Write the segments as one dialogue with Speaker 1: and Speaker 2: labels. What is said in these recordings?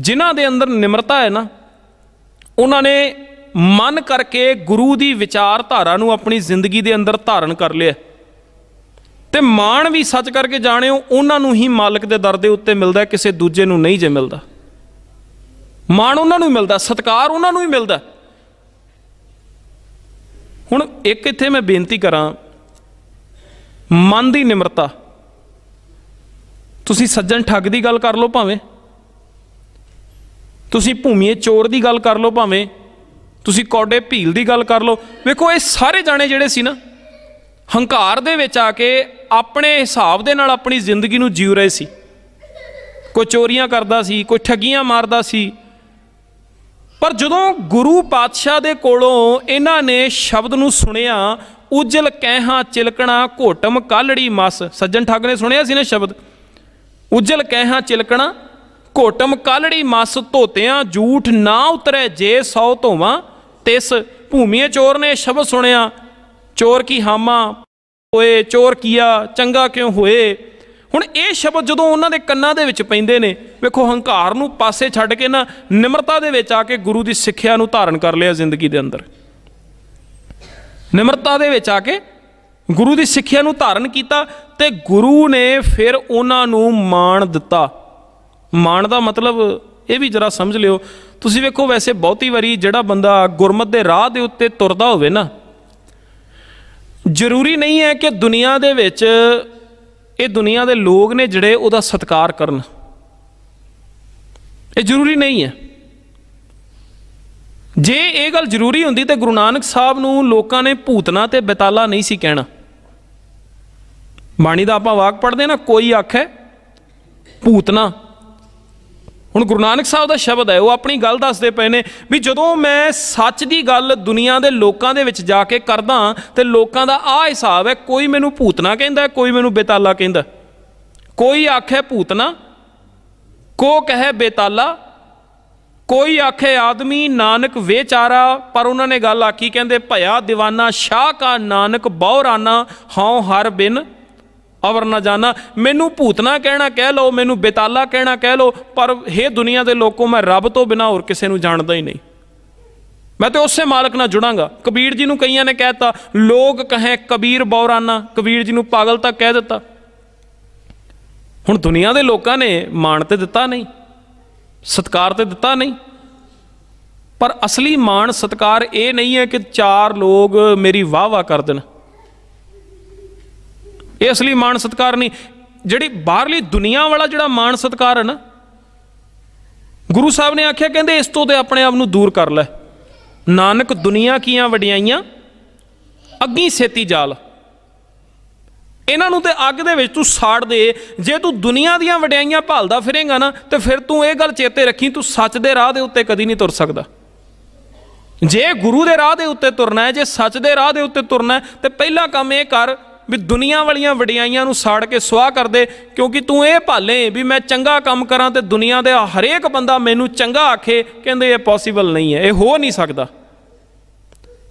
Speaker 1: ਜਿਨ੍ਹਾਂ ਦੇ ਅੰਦਰ ਨਿਮਰਤਾ ਹੈ ਨਾ, ਉਹਨਾਂ ਨੇ ਮਨ ਕਰਕੇ ਗੁਰੂ ਦੀ ਵਿਚਾਰਧਾਰਾ ਨੂੰ ਆਪਣੀ ਜ਼ਿੰਦਗੀ ਦੇ ਅੰਦਰ ਧਾਰਨ ਕਰ ਲਿਆ। ਤੇ ਮਾਣ ਵੀ ਸੱਚ ਕਰਕੇ ਜਾਣਿਓ, ਉਹਨਾਂ ਨੂੰ ਹੀ ਮਾਲਕ ਦੇ ਦਰ ਦੇ ਉੱਤੇ ਮਿਲਦਾ, ਕਿਸੇ ਦੂਜੇ ਨੂੰ ਨਹੀਂ ਜੇ ਮਿਲਦਾ। ਮਾਣ ਉਹਨਾਂ ਨੂੰ ਮਿਲਦਾ, ਸਤਕਾਰ ਉਹਨਾਂ ਨੂੰ ਹੀ ਮਿਲਦਾ। ਹੁਣ ਇੱਕ ਇੱਥੇ ਮੈਂ ਬੇਨਤੀ ਕਰਾਂ, ਮਨ ਦੀ ਨਿਮਰਤਾ। ਤੁਸੀਂ ਸੱਜਣ ਠੱਗ ਦੀ ਗੱਲ ਕਰ ਲਓ ਭਾਵੇਂ। ਤੁਸੀਂ ਭੂਮੀਏ ਚੋਰ ਦੀ ਗੱਲ ਕਰ ਲਓ ਭਾਵੇਂ, ਤੁਸੀਂ ਕੌਡੇ ਭੀਲ ਦੀ ਗੱਲ ਕਰ ਲਓ। ਵੇਖੋ, ਇਹ ਸਾਰੇ ਜਾਣੇ ਜਿਹੜੇ ਸੀ ਨਾ, ਹੰਕਾਰ ਦੇ ਵਿੱਚ ਆ ਕੇ ਆਪਣੇ ਹਿਸਾਬ ਦੇ ਨਾਲ ਆਪਣੀ ਜ਼ਿੰਦਗੀ ਨੂੰ ਜੀਉ ਰਹੇ ਸੀ। ਕੋਈ ਚੋਰੀਆਂ ਕਰਦਾ ਸੀ, ਕੋਈ ਠੱਗੀਆਂ ਮਾਰਦਾ ਸੀ। ਪਰ ਜਦੋਂ ਗੁਰੂ ਪਾਤਸ਼ਾਹ ਦੇ ਕੋਲੋਂ ਇਹਨਾਂ ਨੇ ਸ਼ਬਦ ਨੂੰ ਸੁਣਿਆ, ਉਜਲ ਕਹਿਹਾਂ ਚਿਲਕਣਾ ਘੋਟਮ ਕਾਲੜੀ ਮਸ, ਸੱਜਣ ਠੱਗ ਨੇ ਸੁਣਿਆ ਸੀ ਨਾ ਸ਼ਬਦ? ਉਜਲ ਕਹਿਹਾਂ ਚਿਲਕਣਾ ਘੋਟਮ ਕਾਲੜੀ ਮਸ ਧੋਤਿਆਂ ਝੂਠ ਨਾ ਉਤਰੇ ਜੇ ਸੌ ਧੋਵਾਂ। ਤਿਸ ਭੂਮੀਏ ਚੋਰ ਨੇ ਸ਼ਬਦ ਸੁਣਿਆ, ਚੋਰ ਕੀ ਹਾਮਾ ਹੋਏ, ਚੋਰ ਕੀਆ ਚੰਗਾ ਕਿਉਂ ਹੋਏ। ਹੁਣ ਇਹ ਸ਼ਬਦ ਜਦੋਂ ਉਹਨਾਂ ਦੇ ਕੰਨਾਂ ਦੇ ਵਿੱਚ ਪੈਂਦੇ ਨੇ, ਵੇਖੋ ਹੰਕਾਰ ਨੂੰ ਪਾਸੇ ਛੱਡ ਕੇ ਨਾ ਨਿਮਰਤਾ ਦੇ ਵਿੱਚ ਆ ਕੇ ਗੁਰੂ ਦੀ ਸਿੱਖਿਆ ਨੂੰ ਧਾਰਨ ਕਰ ਲਿਆ ਜ਼ਿੰਦਗੀ ਦੇ ਅੰਦਰ। ਨਿਮਰਤਾ ਦੇ ਵਿੱਚ ਆ ਕੇ ਗੁਰੂ ਦੀ ਸਿੱਖਿਆ ਨੂੰ ਧਾਰਨ ਕੀਤਾ ਤੇ ਗੁਰੂ ਨੇ ਫਿਰ ਉਹਨਾਂ ਨੂੰ ਮਾਣ ਦਿੱਤਾ। ਮਾਣ ਦਾ ਮਤਲਬ ਇਹ ਵੀ ਜਰਾ ਸਮਝ ਲਿਓ। ਤੁਸੀਂ ਵੇਖੋ ਵੈਸੇ ਬਹੁਤੀ ਵਾਰੀ ਜਿਹੜਾ ਬੰਦਾ ਗੁਰਮਤ ਦੇ ਰਾਹ ਦੇ ਉੱਤੇ ਤੁਰਦਾ ਹੋਵੇ ਨਾ, ਜ਼ਰੂਰੀ ਨਹੀਂ ਹੈ ਕਿ ਦੁਨੀਆ ਦੇ ਵਿੱਚ ਇਹ ਦੁਨੀਆ ਦੇ ਲੋਕ ਨੇ ਜਿਹੜੇ ਉਹਦਾ ਸਤਿਕਾਰ ਕਰਨ। ਇਹ ਜ਼ਰੂਰੀ ਨਹੀਂ ਹੈ। ਜੇ ਇਹ ਗੱਲ ਜ਼ਰੂਰੀ ਹੁੰਦੀ ਤੇ ਗੁਰੂ ਨਾਨਕ ਸਾਹਿਬ ਨੂੰ ਲੋਕਾਂ ਨੇ ਭੂਤਨਾ ਤੇ ਬੇਤਾਲਾ ਨਹੀਂ ਸੀ ਕਹਿਣਾ। ਬਾਣੀ ਦਾ ਆਪਾਂ ਵਾਕ ਪੜ੍ਹਦੇ ਨਾ, ਕੋਈ ਆਖੇ ਭੂਤਨਾ। ਹੁਣ ਗੁਰੂ ਨਾਨਕ ਸਾਹਿਬ ਦਾ ਸ਼ਬਦ ਹੈ, ਉਹ ਆਪਣੀ ਗੱਲ ਦੱਸਦੇ ਪਏ ਨੇ ਵੀ ਜਦੋਂ ਮੈਂ ਸੱਚ ਦੀ ਗੱਲ ਦੁਨੀਆ ਦੇ ਲੋਕਾਂ ਦੇ ਵਿੱਚ ਜਾ ਕੇ ਕਰਦਾ ਤੇ ਲੋਕਾਂ ਦਾ ਆਹ ਹਿਸਾਬ ਹੈ, ਕੋਈ ਮੈਨੂੰ ਭੂਤਨਾ ਕਹਿੰਦਾ, ਕੋਈ ਮੈਨੂੰ ਬੇਤਾਲਾ ਕਹਿੰਦਾ। ਕੋਈ ਆਖੇ ਭੂਤਨਾ ਕੋ ਕਹੇ ਬੇਤਾਲਾ, ਕੋਈ ਆਖੇ ਆਦਮੀ, ਨਾਨਕ ਵੇਚਾਰਾ, ਪਰ ਉਹਨਾਂ ਨੇ ਗੱਲ ਆਖੀ, ਕਹਿੰਦੇ ਭਇਆ دیਵਾਨਾ ਸ਼ਾਹ ਕਾ ਨਾਨਕ ਬਹੁਰਾਨਾ ਹਉ ਹਰ ਬਿਨ ਅਵਰ ਨਾ ਜਾਣਾ ਮੈਨੂੰ ਭੂਤਨਾ ਕਹਿਣਾ ਕਹਿ ਲਓ, ਮੈਨੂੰ ਬੇਤਾਲਾ ਕਹਿਣਾ ਕਹਿ ਲਓ, ਪਰ हे ਦੁਨੀਆ ਦੇ ਲੋਕੋ, ਮੈਂ ਰੱਬ ਤੋਂ ਬਿਨਾ ਹੋਰ ਕਿਸੇ ਨੂੰ ਜਾਣਦਾ ਹੀ ਨਹੀਂ। ਮੈਂ ਤੇ ਉਸੇ ਮਾਲਕ ਨਾਲ ਜੁੜਾਂਗਾ। ਕਬੀਰ ਜੀ ਨੂੰ ਕਈਆਂ ਨੇ ਕਹਿਤਾ ਲੋਕ ਕਹੇ ਕਬੀਰ ਬੌਰਾਨਾ। ਕਬੀਰ ਜੀ ਨੂੰ ਪਾਗਲ ਤੱਕ ਕਹਿ ਦਿੱਤਾ। ਹੁਣ ਦੁਨੀਆ ਦੇ ਲੋਕਾਂ ਨੇ ਮਾਣ ਤੇ ਦਿੱਤਾ ਨਹੀਂ, ਸਤਕਾਰ ਤੇ ਦਿੱਤਾ ਨਹੀਂ। ਪਰ ਅਸਲੀ ਮਾਣ, ਸਤਕਾਰ ਇਹ ਨਹੀਂ ਹੈ ਕਿ ਚਾਰ ਲੋਕ ਮੇਰੀ ਵਾਹ ਵਾਹ ਕਰ ਦੇਣ। ਇਹ ਅਸਲੀ ਮਾਣ ਸਤਕਾਰ ਨਹੀਂ। ਜਿਹੜੀ ਬਾਹਰਲੀ ਦੁਨੀਆ ਵਾਲਾ ਜਿਹੜਾ ਮਾਣ ਸਤਕਾਰ ਹੈ ਨਾ, ਗੁਰੂ ਸਾਹਿਬ ਨੇ ਆਖਿਆ, ਕਹਿੰਦੇ ਇਸ ਤੋਂ ਤੇ ਆਪਣੇ ਆਪ ਨੂੰ ਦੂਰ ਕਰ ਲੈ। ਨਾਨਕ ਦੁਨੀਆ ਕੀਆਂ ਵਡਿਆਈਆਂ, ਅੱਗੀ ਸੇਤੀ ਜਾਲ। ਇਹਨਾਂ ਨੂੰ ਤੇ ਅੱਗ ਦੇ ਵਿੱਚ ਤੂੰ ਸਾੜ ਦੇ। ਜੇ ਤੂੰ ਦੁਨੀਆ ਦੀਆਂ ਵਡਿਆਈਆਂ ਭਾਲਦਾ ਫਿਰੇਂਗਾ ਨਾ, ਤੇ ਫਿਰ ਤੂੰ ਇਹ ਗੱਲ ਚੇਤੇ ਰੱਖੀ, ਤੂੰ ਸੱਚ ਦੇ ਰਾਹ ਦੇ ਉੱਤੇ ਕਦੀ ਨਹੀਂ ਤੁਰ ਸਕਦਾ। ਜੇ ਗੁਰੂ ਦੇ ਰਾਹ ਦੇ ਉੱਤੇ ਤੁਰਨਾ ਹੈ, ਜੇ ਸੱਚ ਦੇ ਰਾਹ ਦੇ ਉੱਤੇ ਤੁਰਨਾ ਹੈ, ਤੇ ਪਹਿਲਾ ਕੰਮ ਇਹ ਕਰ ਵੀ ਦੁਨੀਆ ਵਾਲੀਆਂ ਵਡਿਆਈਆਂ ਨੂੰ ਸਾੜ ਕੇ ਸਵਾਹ ਕਰ ਦੇ ਕਿਉਂਕਿ ਤੂੰ ਇਹ ਭਾਲੇ ਵੀ ਮੈਂ ਚੰਗਾ ਕੰਮ ਕਰਾਂ ਤੇ ਦੁਨੀਆ ਦੇ ਹਰੇਕ ਬੰਦਾ ਮੈਨੂੰ ਚੰਗਾ ਆਖੇ, ਕਹਿੰਦੇ ਇਹ ਪੋਸੀਬਲ ਨਹੀਂ ਹੈ, ਇਹ ਹੋ ਨਹੀਂ ਸਕਦਾ।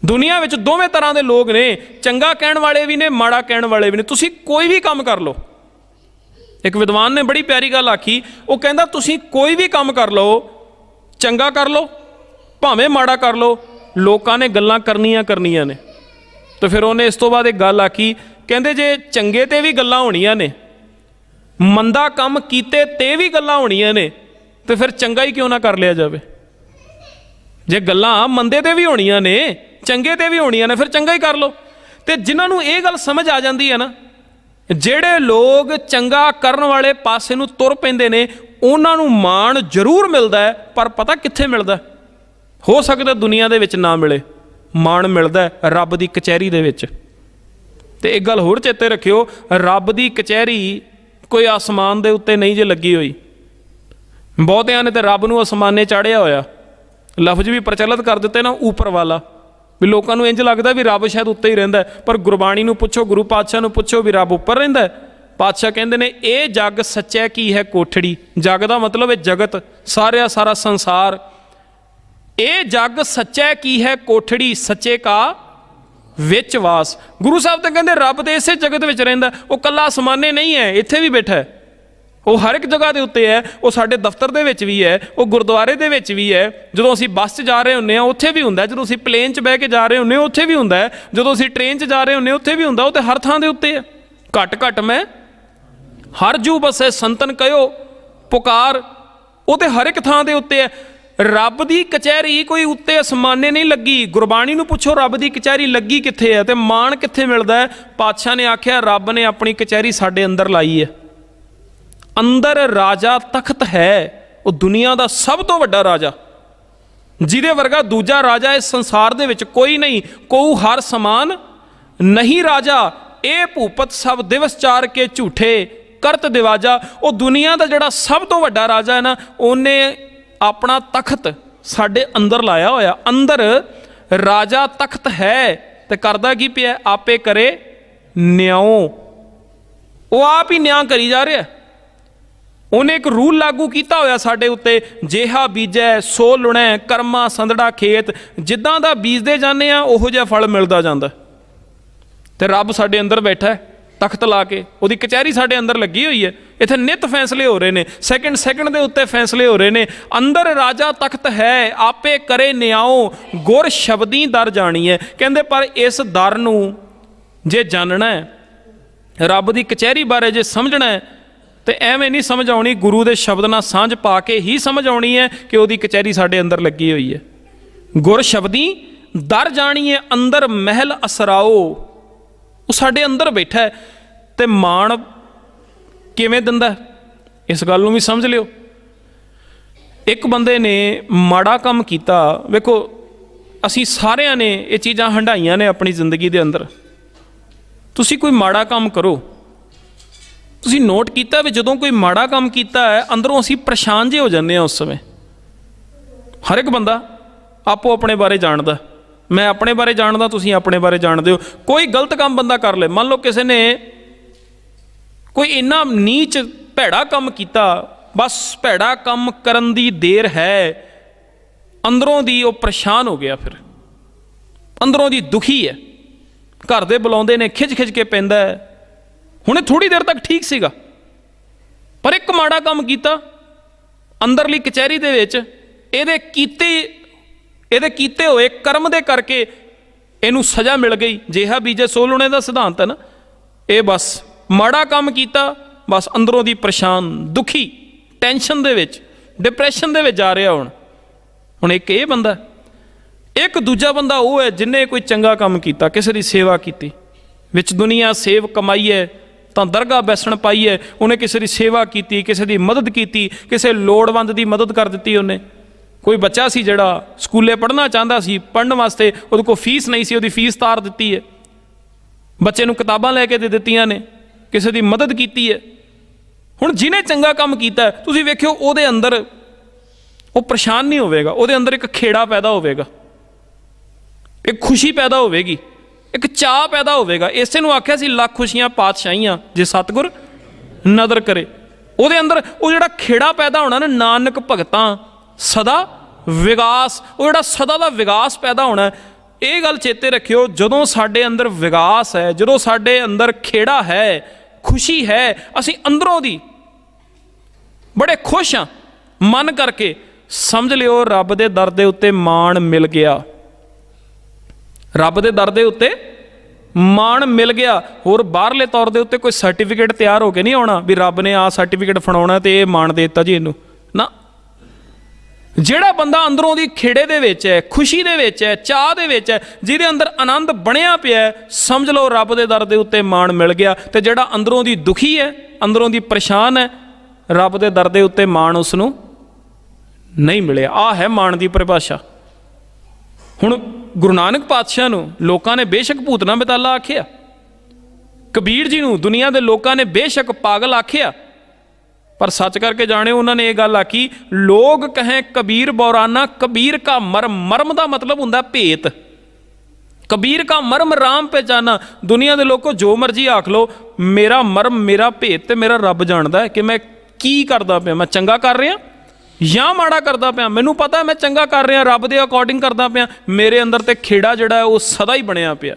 Speaker 1: ਦੁਨੀਆ ਵਿੱਚ ਦੋਵੇਂ ਤਰ੍ਹਾਂ ਦੇ ਲੋਕ ਨੇ, ਚੰਗਾ ਕਹਿਣ ਵਾਲੇ ਵੀ ਨੇ, ਮਾੜਾ ਕਹਿਣ ਵਾਲੇ ਵੀ ਨੇ, ਤੁਸੀਂ ਕੋਈ ਵੀ ਕੰਮ ਕਰ ਲਓ। ਇੱਕ ਵਿਦਵਾਨ ਨੇ ਬੜੀ ਪਿਆਰੀ ਗੱਲ ਆਖੀ, ਉਹ ਕਹਿੰਦਾ ਤੁਸੀਂ ਕੋਈ ਵੀ ਕੰਮ ਕਰ ਲਓ, ਚੰਗਾ ਕਰ ਲਓ, ਭਾਵੇਂ ਮਾੜਾ ਕਰ ਲਓ, ਲੋਕਾਂ ਨੇ ਗੱਲਾਂ ਕਰਨੀਆਂ ਕਰਨੀਆਂ ਨੇ। ਤੇ ਫਿਰ ਉਹਨੇ ਇਸ ਤੋਂ ਬਾਅਦ ਇੱਕ ਗੱਲ ਆਖੀ ਕਹਿੰਦੇ ਜੇ ਚੰਗੇ ਤੇ ਵੀ ਗੱਲਾਂ ਹੋਣੀਆਂ ਨੇ, ਮੰਦਾ ਕੰਮ ਕੀਤੇ ਤੇ ਵੀ ਗੱਲਾਂ ਹੋਣੀਆਂ ਨੇ, ਤੇ ਫਿਰ ਚੰਗਾ ਹੀ ਕਿਉਂ ਨਾ ਕਰ ਲਿਆ ਜਾਵੇ? ਜੇ ਗੱਲਾਂ ਮੰਦੇ ਤੇ ਵੀ ਹੋਣੀਆਂ ਨੇ, ਚੰਗੇ ਤੇ ਵੀ ਹੋਣੀਆਂ ਨੇ, ਫਿਰ ਚੰਗਾ ਹੀ ਕਰ ਲਓ। ਤੇ ਜਿਨ੍ਹਾਂ ਨੂੰ ਇਹ ਗੱਲ ਸਮਝ ਆ ਜਾਂਦੀ ਹੈ ਨਾ, ਜਿਹੜੇ ਲੋਕ ਚੰਗਾ ਕਰਨ ਵਾਲੇ ਪਾਸੇ ਨੂੰ ਤੁਰ ਪੈਂਦੇ ਨੇ, ਉਹਨਾਂ ਨੂੰ ਮਾਣ ਜ਼ਰੂਰ ਮਿਲਦਾ ਹੈ, ਪਰ ਪਤਾ ਕਿੱਥੇ ਮਿਲਦਾ ਹੋ? ਸਕਦਾ ਦੁਨੀਆ ਦੇ ਵਿੱਚ ਨਾ ਮਿਲੇ, ਮਾਣ ਮਿਲਦਾ ਰੱਬ ਦੀ ਕਚਹਿਰੀ ਦੇ ਵਿੱਚ। ਤੇ ਇੱਕ ਗੱਲ ਹੋਰ ਚੇਤੇ ਰੱਖਿਓ, ਰੱਬ ਦੀ ਕਚਹਿਰੀ ਕੋਈ ਆਸਮਾਨ ਦੇ ਉੱਤੇ ਨਹੀਂ ਜੇ ਲੱਗੀ ਹੋਈ। ਬਹੁਤਿਆਂ ਨੇ ਤੇ ਰੱਬ ਨੂੰ ਅਸਮਾਨੇ ਚਾੜਿਆ ਹੋਇਆ। ਲਫ਼ਜ਼ ਵੀ ਪ੍ਰਚਲਿਤ ਕਰ ਦਿੱਤੇ ਨਾ ਉੱਪਰ ਵਾਲਾ। ਵੀ ਲੋਕਾਂ ਨੂੰ ਇੰਜ ਲੱਗਦਾ ਵੀ ਰੱਬ ਸ਼ਾਇਦ ਉੱਤੇ ਹੀ ਰਹਿੰਦਾ ਪਰ ਗੁਰਬਾਣੀ ਨੂੰ ਪੁੱਛੋ, ਗੁਰੂ ਪਾਤਸ਼ਾਹ ਨੂੰ ਪੁੱਛੋ ਵੀ ਰੱਬ ਉੱਪਰ ਰਹਿੰਦਾ ਪਾਤਸ਼ਾਹ ਕਹਿੰਦੇ ਨੇ, ਇਹ ਜੱਗ ਸੱਚਾ ਕੀ ਹੈ ਕੋਠੜੀ? ਜੱਗ ਦਾ ਮਤਲਬ ਹੈ ਜਗਤ, ਸਾਰਿਆ ਸਾਰਾ ਸੰਸਾਰ। ਇਹ ਜੱਗ ਸੱਚਾ ਕੀ ਹੈ ਕੋਠੜੀ? ਸੱਚੇ ਕਾ ਵਿੱਚ ਵਾਸ। ਗੁਰੂ ਸਾਹਿਬ ਤਾਂ ਕਹਿੰਦੇ ਰੱਬ ਤੇ ਇਸੇ ਜਗਤ ਵਿੱਚ ਰਹਿੰਦਾ, ਉਹ ਕੱਲਾ ਅਸਮਾਨੇ ਨਹੀਂ ਹੈ, ਇੱਥੇ ਵੀ ਬੈਠਾ ਹੈ। ਉਹ ਹਰ ਇੱਕ ਜਗ੍ਹਾ ਦੇ ਉੱਤੇ ਹੈ, ਉਹ ਸਾਡੇ ਦਫ਼ਤਰ ਦੇ ਵਿੱਚ ਵੀ ਹੈ, ਉਹ ਗੁਰਦੁਆਰੇ ਦੇ ਵਿੱਚ ਵੀ ਹੈ। ਜਦੋਂ ਅਸੀਂ ਬੱਸ 'ਚ ਜਾ ਰਹੇ ਹੁੰਨੇ ਆ ਉੱਥੇ ਵੀ ਹੁੰਦਾ ਜਦੋਂ ਅਸੀਂ ਪਲੇਨ 'ਚ ਬਹਿ ਕੇ ਜਾ ਰਹੇ ਹੁੰਨੇ ਆ ਉੱਥੇ ਵੀ ਹੁੰਦਾ ਜਦੋਂ ਅਸੀਂ ਟ੍ਰੇਨ 'ਚ ਜਾ ਰਹੇ ਹੁੰਨੇ ਆ ਉੱਥੇ ਵੀ ਹੁੰਦਾ, ਉਹ ਤੇ ਹਰ ਥਾਂ ਦੇ ਉੱਤੇ ਹੈ। ਘਟ ਘਟ ਮੈਂ ਹਰ ਜੂ ਬਸੇ ਸੰਤਨ ਕਹਿਓ ਪੁਕਾਰ, ਉਹ ਤੇ ਹਰ ਇੱਕ ਥਾਂ ਦੇ ਉੱਤੇ ਹੈ। ਰੱਬ ਦੀ ਕਚਹਿਰੀ ਕੋਈ ਉੱਤੇ ਅਸਮਾਨੇ ਨਹੀਂ ਲੱਗੀ। ਗੁਰਬਾਣੀ ਨੂੰ ਪੁੱਛੋ, ਰੱਬ ਦੀ ਕਚਹਿਰੀ ਲੱਗੀ ਕਿੱਥੇ ਹੈ ਤੇ ਮਾਣ ਕਿੱਥੇ ਮਿਲਦਾ ਹੈ? ਪਾਤਸ਼ਾਹ ਨੇ ਆਖਿਆ, ਰੱਬ ਨੇ ਆਪਣੀ ਕਚਹਿਰੀ ਸਾਡੇ ਅੰਦਰ ਲਾਈ ਹੈ। ਅੰਦਰ ਰਾਜਾ ਤਖਤ ਹੈ। ਉਹ ਦੁਨੀਆ ਦਾ ਸਭ ਤੋਂ ਵੱਡਾ ਰਾਜਾ। ਜਿਹਦੇ ਵਰਗਾ ਦੂਜਾ ਰਾਜਾ ਇਸ ਸੰਸਾਰ ਦੇ ਵਿੱਚ ਕੋਈ ਨਹੀਂ। ਕੋਉ ਹਰ ਸਮਾਨ ਨਹੀਂ ਰਾਜਾ। ਇਹ ਭੂਪਤ ਸਭ ਦਿਵਸ ਚਾਰ ਕੇ ਝੂਠੇ, ਕਰਤ ਦਿਵਾਜਾ। ਉਹ ਦੁਨੀਆ ਦਾ ਜਿਹੜਾ ਸਭ ਤੋਂ ਵੱਡਾ ਰਾਜਾ ਹੈ ਨਾ, ਉਹਨੇ ਆਪਣਾ ਤਖਤ ਸਾਡੇ ਅੰਦਰ ਲਾਇਆ ਹੋਇਆ। ਅੰਦਰ ਰਾਜਾ ਤਖਤ ਹੈ ਤੇ ਕਰਦਾ ਕੀ ਪਿਆ? ਆਪੇ ਕਰੇ ਨਿਆਓ ਉਹ ਆਪ ਹੀ ਨਿਆਂ ਕਰੀ ਜਾ ਰਿਹਾ। ਉਹਨੇ ਇੱਕ ਰੂਲ ਲਾਗੂ ਕੀਤਾ ਹੋਇਆ ਸਾਡੇ ਉੱਤੇ। ਜਿਹਾ ਬੀਜੈ, ਸੋ ਲੁਣੈ, ਕਰਮਾ ਸੰਦੜਾ ਖੇਤ। ਜਿੱਦਾਂ ਦਾ ਬੀਜਦੇ ਜਾਂਦੇ ਆ, ਉਹੋ ਜਿਹਾ ਫਲ ਮਿਲਦਾ ਜਾਂਦਾ। ਤੇ ਰੱਬ ਸਾਡੇ ਅੰਦਰ ਬੈਠਾ ਹੈ। ਤਖਤ ਲਾ ਕੇ, ਉਹਦੀ ਕਚਹਿਰੀ ਸਾਡੇ ਅੰਦਰ ਲੱਗੀ ਹੋਈ ਹੈ। ਇੱਥੇ ਨਿਤ ਫੈਸਲੇ ਹੋ ਰਹੇ ਨੇ। ਸੈਕਿੰਡ ਸੈਕਿੰਡ ਦੇ ਉੱਤੇ ਫੈਸਲੇ ਹੋ ਰਹੇ ਨੇ। ਅੰਦਰ ਰਾਜਾ ਤਖਤ ਹੈ, ਆਪੇ ਕਰੇ ਨਿਆਓ ਗੁਰ ਸ਼ਬਦੀ ਦਰ ਜਾਣੀ ਹੈ। ਕਹਿੰਦੇ, ਪਰ ਇਸ ਦਰ ਨੂੰ ਜੇ ਜਾਣਨਾ ਹੈ, ਰੱਬ ਦੀ ਕਚਹਿਰੀ ਬਾਰੇ ਜੇ ਸਮਝਣਾ ਹੈ, ਤੇ ਐਵੇਂ ਨਹੀਂ ਸਮਝ ਆਉਣੀ, ਗੁਰੂ ਦੇ ਸ਼ਬਦ ਨਾਲ ਸਾਂਝ ਪਾ ਕੇ ਹੀ ਸਮਝ ਆਉਣੀ ਹੈ ਕਿ ਉਹਦੀ ਕਚਹਿਰੀ ਸਾਡੇ ਅੰਦਰ ਲੱਗੀ ਹੋਈ ਹੈ। ਗੁਰ ਸ਼ਬਦੀ ਦਰ ਜਾਣੀਏ ਅੰਦਰ ਮਹਿਲ ਅਸਰਾਓ। ਉਹ ਸਾਡੇ ਅੰਦਰ ਬੈਠਾ ਹੈ ਤੇ ਮਾਣ ਕਿਵੇਂ ਦਿੰਦਾ ਇਸ ਗੱਲ ਨੂੰ ਵੀ ਸਮਝ ਲਿਓ। ਇੱਕ ਬੰਦੇ ਨੇ ਮਾੜਾ ਕੰਮ ਕੀਤਾ, ਵੇਖੋ, ਅਸੀਂ ਸਾਰਿਆਂ ਨੇ ਇਹ ਚੀਜ਼ਾਂ ਹੰਡਾਈਆਂ ਨੇ ਆਪਣੀ ਜ਼ਿੰਦਗੀ ਦੇ ਅੰਦਰ। ਤੁਸੀਂ ਕੋਈ ਮਾੜਾ ਕੰਮ ਕਰੋ। ਤੁਸੀਂ ਨੋਟ ਕੀਤਾ ਵੀ ਜਦੋਂ ਕੋਈ ਮਾੜਾ ਕੰਮ ਕੀਤਾ ਹੈ, ਅੰਦਰੋਂ ਅਸੀਂ ਪਰੇਸ਼ਾਨ ਜੇ ਹੋ ਜਾਂਦੇ ਆ ਉਸ ਸਮੇਂ। ਹਰ ਇੱਕ ਬੰਦਾ ਆਪੋ ਆਪਣੇ ਬਾਰੇ ਜਾਣਦਾ। ਮੈਂ ਆਪਣੇ ਬਾਰੇ ਜਾਣਦਾ, ਤੁਸੀਂ ਆਪਣੇ ਬਾਰੇ ਜਾਣਦੇ ਹੋ। ਕੋਈ ਗਲਤ ਕੰਮ ਬੰਦਾ ਕਰ ਲੇ। ਮੰਨ ਲਓ ਕਿਸੇ ਨੇ ਕੋਈ ਇੰਨਾ ਨੀਚ ਭੈੜਾ ਕੰਮ ਕੀਤਾ, ਬਸ ਭੈੜਾ ਕੰਮ ਕਰਨ ਦੀ ਦੇਰ ਹੈ। ਅੰਦਰੋਂ ਦੀ ਉਹ ਪਰੇਸ਼ਾਨ ਹੋ ਗਿਆ ਫਿਰ। ਅੰਦਰੋਂ ਦੀ ਦੁਖੀ ਹੈ। ਘਰ ਦੇ ਬੁਲਾਉਂਦੇ ਨੇ ਖਿੱਚ ਖਿੱਚ ਕੇ ਪੈਂਦਾ ਹੁਣੇ ਥੋੜੀ ਦੇਰ ਤੱਕ ਠੀਕ ਸੀਗਾ। ਪਰ ਇੱਕ ਮਾੜਾ ਕੰਮ ਕੀਤਾ, ਅੰਦਰਲੀ ਕਚਹਿਰੀ ਦੇ ਵਿੱਚ ਇਹਦੇ ਕੀਤੇ ਇਹਦੇ ਕੀਤੇ ਹੋਏ ਕਰਮ ਦੇ ਕਰਕੇ ਇਹਨੂੰ ਸਜ਼ਾ ਮਿਲ ਗਈ। ਜਿਹਾ ਬੀਜੇ ਸੋਲਣੇ ਦਾ ਸਿਧਾਂਤ ਹੈ ਨਾ। ਇਹ ਬਸ ਮਾੜਾ ਕੰਮ ਕੀਤਾ, ਬਸ ਅੰਦਰੋਂ ਦੀ ਪਰੇਸ਼ਾਨ, ਦੁਖੀ ਟੈਨਸ਼ਨ ਦੇ ਵਿੱਚ ਡਿਪਰੈਸ਼ਨ ਦੇ ਵਿੱਚ ਜਾ ਰਿਹਾ ਹੁਣ। ਹੁਣ ਇੱਕ ਇਹ ਬੰਦਾ ਇੱਕ ਦੂਜਾ ਬੰਦਾ ਉਹ ਹੈ ਜਿਨੇ ਕੋਈ ਚੰਗਾ ਕੰਮ ਕੀਤਾ, ਕਿਸੇ ਦੀ ਸੇਵਾ ਕੀਤੀ। ਵਿੱਚ ਦੁਨੀਆ ਸੇਵ ਕਮਾਈ ਹੈ, ਤਾਂ ਦਰਗਾਹ ਬੈਸਣ ਪਾਈ ਹੈ। ਉਹਨੇ ਕਿਸੇ ਦੀ ਸੇਵਾ ਕੀਤੀ, ਕਿਸੇ ਦੀ ਮਦਦ ਕੀਤੀ, ਕਿਸੇ ਲੋੜਵੰਦ ਦੀ ਮਦਦ ਕਰ ਦਿੱਤੀ ਉਹਨੇ। ਕੋਈ ਬੱਚਾ ਸੀ ਜਿਹੜਾ ਸਕੂਲੇ ਪੜ੍ਹਨਾ ਚਾਹੁੰਦਾ ਸੀ, ਪੜ੍ਹਨ ਵਾਸਤੇ ਉਹਦੇ ਕੋਲ ਫੀਸ ਨਹੀਂ ਸੀ, ਉਹਦੀ ਫੀਸ ਤਾਰ ਦਿੱਤੀ ਹੈ। ਬੱਚੇ ਨੂੰ ਕਿਤਾਬਾਂ ਲੈ ਕੇ ਦੇ ਦਿੱਤੀਆਂ ਨੇ, ਕਿਸੇ ਦੀ ਮਦਦ ਕੀਤੀ ਹੈ। ਹੁਣ ਜਿਹਨੇ ਚੰਗਾ ਕੰਮ ਕੀਤਾ ਤੁਸੀਂ ਵੇਖਿਓ ਉਹਦੇ ਅੰਦਰ ਉਹ ਪਰੇਸ਼ਾਨ ਨਹੀਂ ਹੋਵੇਗਾ, ਉਹਦੇ ਅੰਦਰ ਇੱਕ ਖੇੜਾ ਪੈਦਾ ਹੋਵੇਗਾ। ਇੱਕ ਖੁਸ਼ੀ ਪੈਦਾ ਹੋਵੇਗੀ, ਇੱਕ ਚਾਹ ਪੈਦਾ ਹੋਵੇਗਾ। ਇਸੇ ਨੂੰ ਆਖਿਆ ਸੀ ਲੱਖ ਖੁਸ਼ੀਆਂ ਪਾਤਸ਼ਾਹੀਆਂ, ਜੇ ਸਤਗੁਰ ਨਦਰ ਕਰੇ। ਉਹਦੇ ਅੰਦਰ ਉਹ ਜਿਹੜਾ ਖੇੜਾ ਪੈਦਾ ਹੋਣਾ ਨਾ, ਨਾਨਕ ਭਗਤਾਂ ਸਦਾ ਵਿਕਾਸ ਉਹ ਜਿਹੜਾ ਸਦਾ ਦਾ ਵਿਕਾਸ ਪੈਦਾ ਹੋਣਾ ਇਹ ਗੱਲ ਚੇਤੇ ਰੱਖਿਓ, ਜਦੋਂ ਸਾਡੇ ਅੰਦਰ ਵਿਕਾਸ ਹੈ, ਜਦੋਂ ਸਾਡੇ ਅੰਦਰ ਖੇੜਾ ਹੈ, ਖੁਸ਼ੀ ਹੈ, ਅਸੀਂ ਅੰਦਰੋਂ ਦੀ ਬੜੇ ਖੁਸ਼ ਹਾਂ, ਮਨ ਕਰਕੇ ਸਮਝ ਲਿਓ, ਰੱਬ ਦੇ ਦਰ ਦੇ ਉੱਤੇ ਮਾਣ ਮਿਲ ਗਿਆ। ਰੱਬ ਦੇ ਦਰ ਦੇ ਉੱਤੇ ਮਾਣ ਮਿਲ ਗਿਆ। ਹੋਰ ਬਾਹਰਲੇ ਤੌਰ ਦੇ ਉੱਤੇ ਕੋਈ ਸਰਟੀਫਿਕੇਟ ਤਿਆਰ ਹੋ ਕੇ ਨਹੀਂ ਆਉਣਾ ਵੀ ਰੱਬ ਨੇ ਆ ਸਰਟੀਫਿਕੇਟ ਫੜਾਉਣਾ ਤੇ ਇਹ ਮਾਣ ਦੇ ਦਿੱਤਾ ਜੀ ਇਹਨੂੰ। ਜਿਹੜਾ ਬੰਦਾ ਅੰਦਰੋਂ ਦੀ ਖੇੜੇ ਦੇ ਵਿੱਚ ਹੈ, ਖੁਸ਼ੀ ਦੇ ਵਿੱਚ ਹੈ, ਚਾਹ ਦੇ ਵਿੱਚ ਹੈ, ਜਿਹਦੇ ਅੰਦਰ ਆਨੰਦ ਬਣਿਆ ਪਿਆ ਸਮਝ ਲਓ ਰੱਬ ਦੇ ਦਰ ਦੇ ਉੱਤੇ ਮਾਣ ਮਿਲ ਗਿਆ ਤੇ ਜਿਹੜਾ ਅੰਦਰੋਂ ਦੀ ਦੁਖੀ ਹੈ, ਅੰਦਰੋਂ ਦੀ ਪਰੇਸ਼ਾਨ ਹੈ, ਰੱਬ ਦੇ ਦਰ ਦੇ ਉੱਤੇ ਮਾਣ ਉਸ ਨੂੰ ਨਹੀਂ ਮਿਲਿਆ। ਆ ਹੈ ਮਾਣ ਦੀ ਪਰਿਭਾਸ਼ਾ। ਹੁਣ ਗੁਰੂ ਨਾਨਕ ਪਾਤਸ਼ਾਹ ਨੂੰ ਲੋਕਾਂ ਨੇ ਬੇਸ਼ੱਕ ਭੂਤਨਾ ਬਿਤਾਲਾ ਆਖਿਆ। ਕਬੀਰ ਜੀ ਨੂੰ ਦੁਨੀਆ ਦੇ ਲੋਕਾਂ ਨੇ ਬੇਸ਼ੱਕ ਪਾਗਲ ਆਖਿਆ। ਪਰ ਸੱਚ ਕਰਕੇ ਜਾਣੇ ਉਹਨਾਂ ਨੇ ਇਹ ਗੱਲ ਆਖੀ ਲੋਗ ਕਹੇ ਕਬੀਰ ਬੌਰਾਨਾ, ਕਬੀਰ ਕਾ ਮਰਮ ਮਰਮ ਦਾ ਮਤਲਬ ਹੁੰਦਾ ਭੇਤ। ਕਬੀਰ ਕਾ ਮਰਮ, ਰਾਮ ਪਹਿਚਾਨਾ। ਦੁਨੀਆ ਦੇ ਲੋਕੋ ਜੋ ਮਰਜ਼ੀ ਆਖ ਲੋ ਮੇਰਾ ਮਰਮ, ਮੇਰਾ ਭੇਤ ਤੇ ਮੇਰਾ ਰੱਬ ਜਾਣਦਾ ਹੈ ਕਿ ਮੈਂ ਕੀ ਕਰਦਾ ਪਿਆ, ਮੈਂ ਚੰਗਾ ਕਰ ਰਿਹਾ ਜਾਂ ਮਾੜਾ ਕਰਦਾ ਪਿਆ। ਮੈਨੂੰ ਪਤਾ ਮੈਂ ਚੰਗਾ ਕਰ ਰਿਹਾ, ਰੱਬ ਦੇ ਅਕੋਰਡਿੰਗ ਕਰਦਾ ਪਿਆ। ਮੇਰੇ ਅੰਦਰ ਤੇ ਖੇੜਾ ਜਿਹੜਾ ਉਹ ਸਦਾ ਹੀ ਬਣਿਆ ਪਿਆ।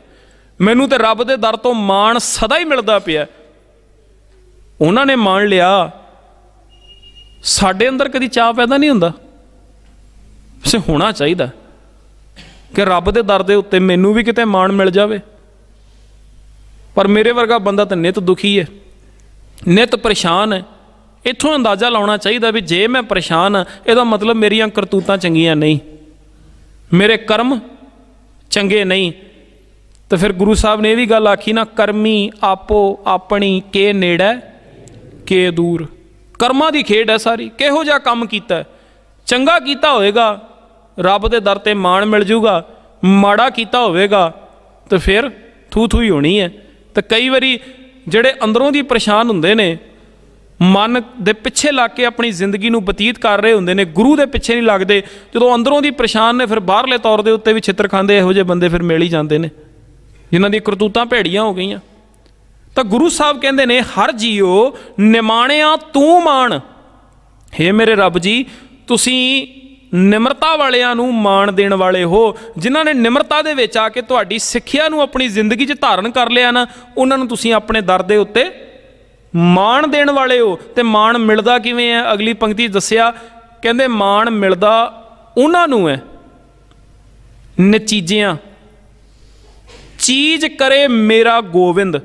Speaker 1: ਮੈਨੂੰ ਤੇ ਰੱਬ ਦੇ ਦਰ ਤੋਂ ਮਾਣ ਸਦਾ ਹੀ ਮਿਲਦਾ ਪਿਆ। ਉਹਨਾਂ ਨੇ ਮਾਣ ਲਿਆ। ਸਾਡੇ ਅੰਦਰ ਕਦੀ ਚਾਹ ਪੈਦਾ ਨਹੀਂ ਹੁੰਦਾ? ਸੇ ਹੋਣਾ ਚਾਹੀਦਾ ਕਿ ਰੱਬ ਦੇ ਦਰ ਦੇ ਉੱਤੇ ਮੈਨੂੰ ਵੀ ਕਿਤੇ ਮਾਣ ਮਿਲ ਜਾਵੇ। ਪਰ ਮੇਰੇ ਵਰਗਾ ਬੰਦਾ ਤਾਂ ਨਿਤ ਦੁਖੀ ਹੈ, ਨਿਤ ਪਰੇਸ਼ਾਨ ਹੈ। ਇੱਥੋਂ ਅੰਦਾਜ਼ਾ ਲਾਉਣਾ ਚਾਹੀਦਾ ਵੀ ਜੇ ਮੈਂ ਪਰੇਸ਼ਾਨ ਹਾਂ, ਇਹਦਾ ਮਤਲਬ ਮੇਰੀਆਂ ਕਰਤੂਤਾਂ ਚੰਗੀਆਂ ਨਹੀਂ। ਮੇਰੇ ਕਰਮ ਚੰਗੇ ਨਹੀਂ। ਤਾਂ ਫਿਰ ਗੁਰੂ ਸਾਹਿਬ ਨੇ ਇਹ ਵੀ ਗੱਲ ਆਖੀ ਨਾ, ਕਰਮੀ ਆਪੋ ਆਪਣੀ, ਕੇ ਨੇੜੇ, ਕੇ ਦੂਰ। ਕਰਮਾਂ ਦੀ ਖੇਡ ਹੈ ਸਾਰੀ, ਕਿਹੋ ਜਿਹਾ ਕੰਮ ਕੀਤਾ ਚੰਗਾ ਕੀਤਾ ਹੋਵੇਗਾ, ਰੱਬ ਦੇ ਦਰ ਤੇ ਮਾਣ ਮਿਲ ਜੂਗਾ, ਮਾੜਾ ਕੀਤਾ ਹੋਵੇਗਾ, ਤੇ ਫਿਰ ਥੂ ਥੂ ਹੀ ਹੋਣੀ ਹੈ। ਤੇ ਕਈ ਵਾਰੀ ਜਿਹੜੇ ਅੰਦਰੋਂ ਦੀ ਪਰੇਸ਼ਾਨ ਹੁੰਦੇ ਨੇ, ਮਨ ਦੇ ਪਿੱਛੇ ਲੱਗ ਕੇ ਆਪਣੀ ਜ਼ਿੰਦਗੀ ਨੂੰ ਬਤੀਤ ਕਰ ਰਹੇ ਹੁੰਦੇ ਨੇ, ਗੁਰੂ ਦੇ ਪਿੱਛੇ ਨਹੀਂ ਲੱਗਦੇ, ਜਦੋਂ ਅੰਦਰੋਂ ਦੀ ਪਰੇਸ਼ਾਨ ਨੇ ਫਿਰ ਬਾਹਰਲੇ ਤੌਰ ਦੇ ਉੱਤੇ ਵੀ ਛਿੱਤਰ ਖਾਂਦੇ, ਇਹੋ ਜਿਹੇ ਬੰਦੇ ਫਿਰ ਮਿਲ ਹੀ ਜਾਂਦੇ ਨੇ। ਜਿਨ੍ਹਾਂ ਦੀ ਕਰਤੂਤਾਂ ਭੇੜੀਆਂ ਹੋ ਗਈਆਂ। ਤਾਂ ਗੁਰੂ ਸਾਹਿਬ ਕਹਿੰਦੇ ਨੇ, ਹਰ ਜੀਓ, ਨਿਮਾਣਿਆ ਤੂੰ ਮਾਣ। ਹੇ ਮੇਰੇ ਰੱਬ ਜੀ, ਤੁਸੀਂ ਨਿਮਰਤਾ ਵਾਲਿਆਂ ਨੂੰ ਮਾਣ ਦੇਣ ਵਾਲੇ ਹੋ। ਜਿਨ੍ਹਾਂ ਨੇ ਨਿਮਰਤਾ ਦੇ ਵਿੱਚ ਆ ਕੇ ਤੁਹਾਡੀ ਸਿੱਖਿਆ ਨੂੰ ਆਪਣੀ ਜ਼ਿੰਦਗੀ 'ਚ ਧਾਰਨ ਕਰ ਲਿਆ ਨਾ, ਉਹਨਾਂ ਨੂੰ ਤੁਸੀਂ ਆਪਣੇ ਦਰ ਦੇ ਉੱਤੇ ਮਾਣ ਦੇਣ ਵਾਲੇ ਹੋ। ਤੇ ਮਾਣ ਮਿਲਦਾ ਕਿਵੇਂ ਹੈ? ਅਗਲੀ ਪੰਕਤੀ 'ਚ ਦੱਸਿਆ, ਕਹਿੰਦੇ ਮਾਣ ਮਿਲਦਾ ਉਹਨਾਂ ਨੂੰ ਹੈ। ਨਚੀਜਿਆਂ। ਚੀਜ਼ ਕਰੇ ਮੇਰਾ ਗੋਬਿੰਦ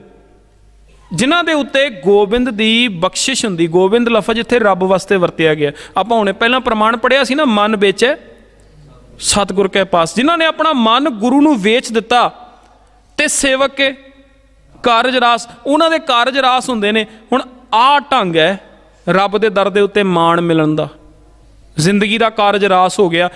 Speaker 1: ਜਿਨ੍ਹਾਂ ਦੇ ਉੱਤੇ ਗੋਬਿੰਦ ਦੀ ਬਖਸ਼ਿਸ਼ ਹੁੰਦੀ, ਗੋਬਿੰਦ ਲਫ਼ਜ਼ ਇੱਥੇ ਰੱਬ ਵਾਸਤੇ ਵਰਤਿਆ ਗਿਆ। ਆਪਾਂ ਹੁਣੇ ਪਹਿਲਾਂ ਪ੍ਰਮਾਣ ਪੜਿਆ ਸੀ ਨਾ, ਮਨ ਵੇਚੇ, ਸਤਿਗੁਰ ਕੇ ਪਾਸ। ਜਿਨ੍ਹਾਂ ਨੇ ਆਪਣਾ ਮਨ ਗੁਰੂ ਨੂੰ ਵੇਚ ਦਿੱਤਾ ਤੇ ਸੇਵਕ ਕੇ ਕਾਰਜ ਰਾਸ, ਉਹਨਾਂ ਦੇ ਕਾਰਜ ਰਾਸ ਹੁੰਦੇ ਨੇ। ਹੁਣ ਆਹ ਢੰਗ ਹੈ, ਰੱਬ ਦੇ ਦਰ ਦੇ ਉੱਤੇ ਮਾਣ ਮਿਲਣ ਦਾ। ਜ਼ਿੰਦਗੀ ਦਾ ਕਾਰਜ ਰਾਸ ਹੋ ਗਿਆ।